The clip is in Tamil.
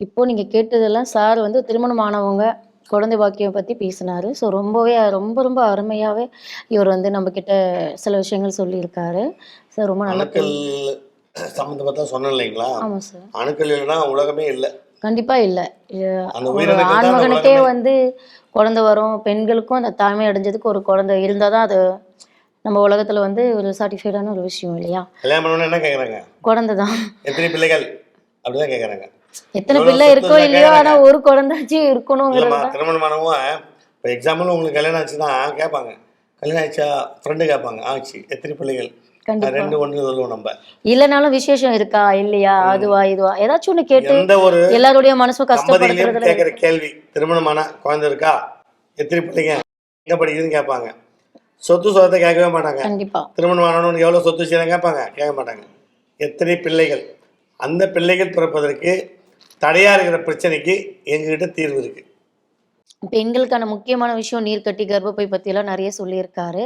இப்போ நீங்க கேட்டதெல்லாம் சார் வந்து திருமணமானவங்க குழந்தை பாக்கியம் பத்தி பேசினாரு. ஸோ ரொம்பவே ரொம்ப ரொம்ப அருமையாவே இவர் வந்து நம்ம கிட்ட சில விஷயங்கள் சொல்லியிருக்காரு. சார் ரொம்ப நல்ல சம்மந்தப்பட்ட சொன்னேன் இல்லைங்களா? ஆமா சார் அணுக்கள் இல்லைன்னா உலகமே இல்லை. கண்டிப்பா இல்ல. ஆண்மகனுக்கே. வந்து குழந்தை வரும் பெண்களுக்கும் அந்த தாய்மை அடைஞ்சதுக்கு ஒரு குழந்தை இருந்தால் தான் அது நம்ம உலகத்துல வந்து ஒரு சாட்டிஸ்ஃபைடான ஒரு விஷயம் இல்லையா? கல்யாணம் என்ன கேட்குறாங்க குழந்தை தான். எத்தனை பிள்ளைகள்? அப்படிதான் கேட்குறாங்க எத்தனை பிள்ளை இருக்கோ இல்லையோ ஆனா. ஒரு குழந்தாச்சும் இருக்கணுங்கிறது தான் திருமணமானவங்க இப்போ எக்ஸாம்பிள் உங்களுக்கு கல்யாணம் ஆச்சுன்னா கேட்பாங்க. கல்யாணம் ஆச்சா ஃப்ரெண்டு கேட்பாங்க. ஆச்சு எத்தனை பிள்ளைகள்? ரெண்டு ஒன்று சொல்லுவோம் நம்ம. இல்லைனாலும் விசேஷம் இருக்கா? இல்லையா? அதுவா இதுவா? ஏதாச்சும் ஒண்ணு கேட்டு எந்த ஒரு எல்லாருடைய மனசும் கஷ்டப்படுத்துறதுல கேட்குற கேள்வி திருமணமான குழந்தை இருக்கா? எத்தனை பிள்ளைங்க? எங்க படிக்குதுன்னு கேட்பாங்க. சொத்து சொத்தை கேட்கவே மாட்டாங்க. கண்டிப்பா. திருமணம் ஆனவனுக்கு எவ்வளோ சொத்து செய்யணும் கேட்பாங்க? கேட்க மாட்டாங்க. எத்தனை பிள்ளைகள்? அந்த பிள்ளைகள் பிறப்பதற்கு தடையாக இருக்கிற பிரச்சனைக்கு எங்ககிட்ட தீர்வு இருக்குது பெண்களுக்கான முக்கியமான விஷயம் நீர்க்கட்டி கர்ப்பப்பை பத்தி எல்லாம் நிறைய சொல்லியிருக்காரு.